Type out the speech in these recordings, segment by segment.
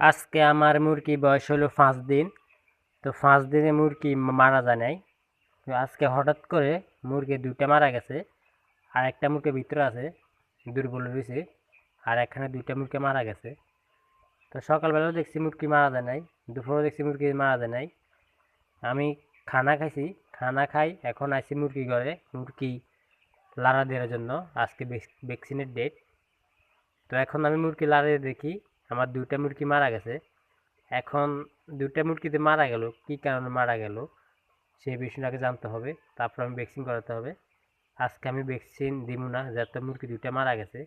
আজকে আমার মুরগি বয়স হলো পাঁচ দিন। তো পাঁচ দিনে মুরগি মারা যায় নাই। তো আজকে হঠাৎ করে মুরগি দুইটা মারা গেছে, আর একটা মুরগি ভিতরে আছে, দুর্বল রয়েছে, আর এখানে দুইটা মুরগি মারা গেছে। তো সকালবেলাও দেখছি মুরগি মারা যায় নাই, দুপুরেও দেখছি মুরগি মারা যায় নাই। আমি খানা খাইছি, খানা খাই এখন আইছি মুরগি ঘরে, মুরগি লাড়া দেওয়ার জন্য, আজকে ভ্যাকসিনের ডেট তো এখন আমি মুরগি লাড়িয়ে দেখি আমার দুইটা মুরগি মারা গেছে। এখন দুইটা মুরগিতে মারা গেল, কী কারণে মারা গেল সেই বিষয়টাকে জানতে হবে, তারপর আমি ভ্যাকসিন করাতে হবে। আজকে আমি ভ্যাকসিন দিব না যাতে মুরগি দুইটা মারা গেছে।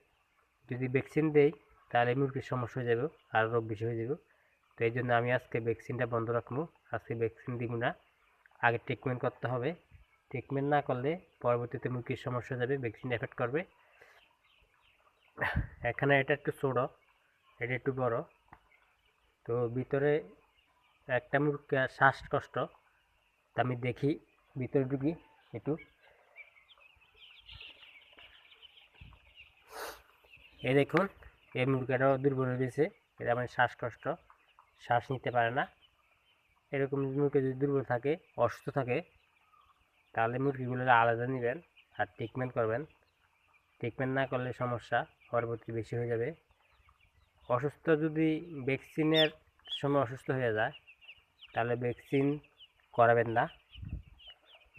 যদি ভ্যাকসিন দেই, তাহলে মুরগির সমস্যা হয়ে যাবে, আর রোগ বেশি হয়ে যাবে। তো এই জন্য আমি আজকে ভ্যাকসিনটা বন্ধ রাখব, আজকে ভ্যাকসিন দিব না। আগে ট্রিটমেন্ট করতে হবে। ট্রিটমেন্ট না করলে পরবর্তীতে মুরগির সমস্যা যাবে ভ্যাকসিন এফেক্ট করবে। এখানে এটা একটু ছোটো। এটা একটু বড়। তো ভিতরে একটা মুরগি শ্বাসকষ্ট, তা আমি দেখি, ভিতরে ঢুকি একটু। এই দেখুন, এই মুরগিটাও দুর্বল গেছে, এটা মানে শ্বাসকষ্ট, শ্বাস নিতে পারে না। এরকম মুরগি যদি দুর্বল থাকে, অসুস্থ থাকে, তাহলে মুরগিগুলো আলাদা নেবেন আর ট্রিটমেন্ট করবেন। ট্রিটমেন্ট না করলে সমস্যা পরবর্তী বেশি হয়ে যাবে। অসুস্থ যদি ভ্যাকসিনের সময় অসুস্থ হয়ে যায়, তাহলে ভ্যাকসিন করাবেন না।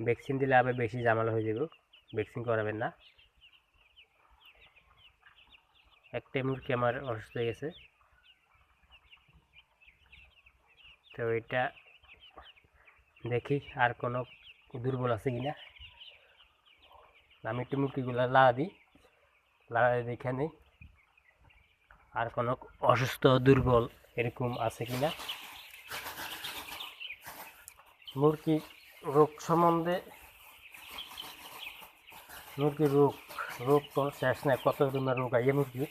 ভ্যাকসিন দিলে আবার বেশি জামালা হয়ে যাবে। ভ্যাকসিন করাবেন না। একটা মুরগি আমার অসুস্থ হয়ে গেছে। তো এটা দেখি আর কোনো দুর্বল আছে কিনা। আমি একটু মুরগিগুলো লাড়া দিই। লাড়া দিয়ে দেখে নিই। আর কোনো অসুস্থ, দুর্বল এরকম আছে কি না? মুরগি রোগ সম্বন্ধে মুরগির রোগ রোগ তো শেষ নাই কত রকমের রোগ আইলে মুরগি?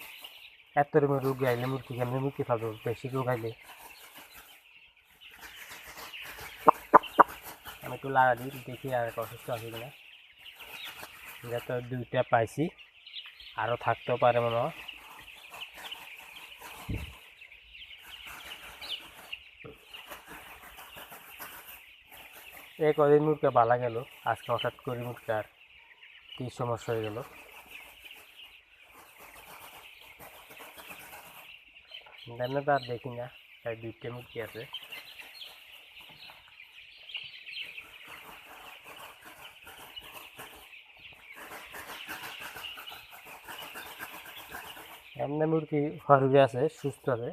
এত রকমের রোগ আইলে মুরগি কেমনি মুরগি খাব বেশি রোগ আইলে। আমি একটু লাড়া দিই, দেখি আর অসুস্থ আছে কিনা। যত দুইটা পাইছি আরও থাকতেও পারে মনে হয়। এই কদিন মুরগা বালা গেল, আজকে হঠাৎ করে মুরগার কী সমস্যা হয়ে গেল? তো আর দেখি না তাই দুইটা মুরগি আছে। এমনি মুরগি হরুগে আছে, সুস্থ আছে।